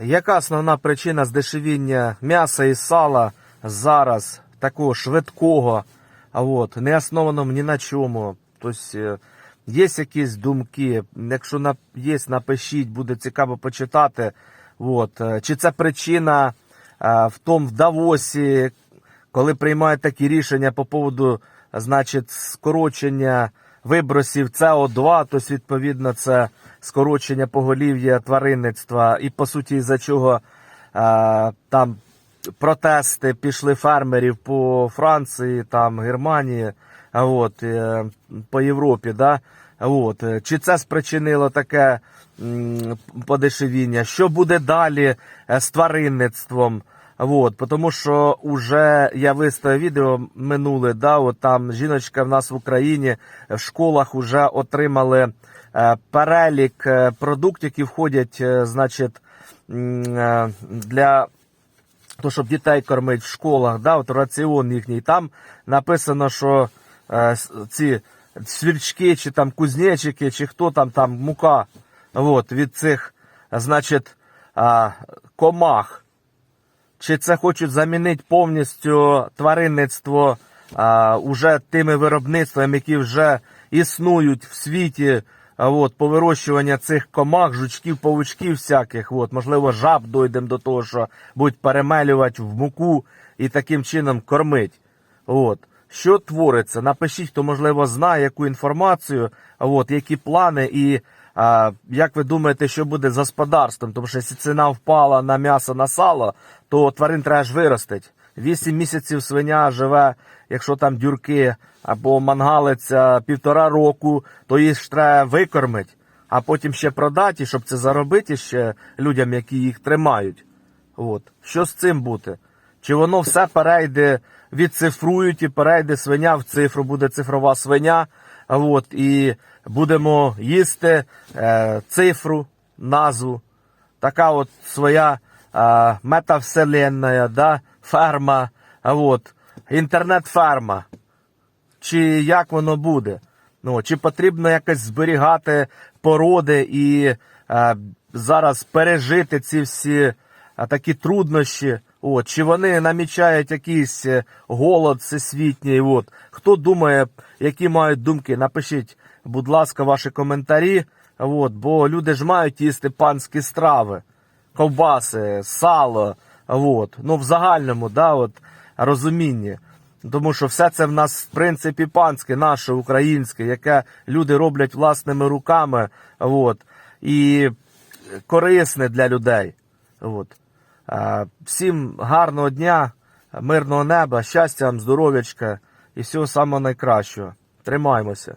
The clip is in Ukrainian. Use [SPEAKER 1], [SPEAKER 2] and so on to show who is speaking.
[SPEAKER 1] яка основна причина здешевіння м'яса і сала зараз такого швидкого, а от, не основаному ні на чому? Тобто, є якісь думки? Якщо є, напишіть, буде цікаво почитати. От. е, Чи це причина е, в тому в Давосі, коли приймають такі рішення по поводу значить, скорочення вибросів СО2, тобто, відповідно, це скорочення поголів'я тваринництва, і по суті, із-за чого е, там протести пішли фермерів по Франції, там Германії, от, е, по Європі, да? От. е, Чи це спричинило таке подешевіння? Що буде далі е, з тваринництвом? Вот, тому що вже я виставив відео минуле, да, от там жіночка в нас в Україні в школах вже отримали е, перелік е, продуктів, які входять, е, значить, для то, щоб дітей кормити в школах, да, от раціон їхній. Там написано, що ці свірчки, чи там кузнечики, чи хто там, там мука от, від цих, значить, комах. Чи це хочуть замінити повністю тваринництво а, уже тими виробництвами, які вже існують в світі, а, от, по вирощуванню цих комах, жучків, павучків всяких. От, можливо, жаб дойдемо до того, що будуть перемелювати в муку і таким чином кормить. От. Що твориться? Напишіть, хто можливо знає яку інформацію, от, які плани і а, як ви думаєте, що буде з господарством? Тому що якщо ціна впала на м'ясо на сало, то тварин треба ж виростить. Вісім місяців свиня живе, якщо там дюрки або мангалиця півтора року, то їх ж треба викормити, а потім ще продати, щоб це заробити ще людям, які їх тримають. От. Що з цим бути? Чи воно все перейде, відцифрують і перейде свиня в цифру, буде цифрова свиня, от, і будемо їсти е, цифру, назву. Така от своя е, метавселенная, да, ферма, от, інтернет-ферма. Чи як воно буде? Ну, чи потрібно якось зберігати породи і е, зараз пережити ці всі а, такі труднощі? От, чи вони намічають якийсь е, голод всесвітній? От. Хто думає, які мають думки? Напишіть, будь ласка, ваші коментарі. От, бо люди ж мають їсти панські страви, ковбаси, сало. От. Ну, в загальному, да, от, розумінні. Тому що все це в нас, в принципі, панське, наше українське, яке люди роблять власними руками, от, і корисне для людей. От. Всім гарного дня, мирного неба, щастя здоров'ячка і всього самого найкращого. Тримаймося.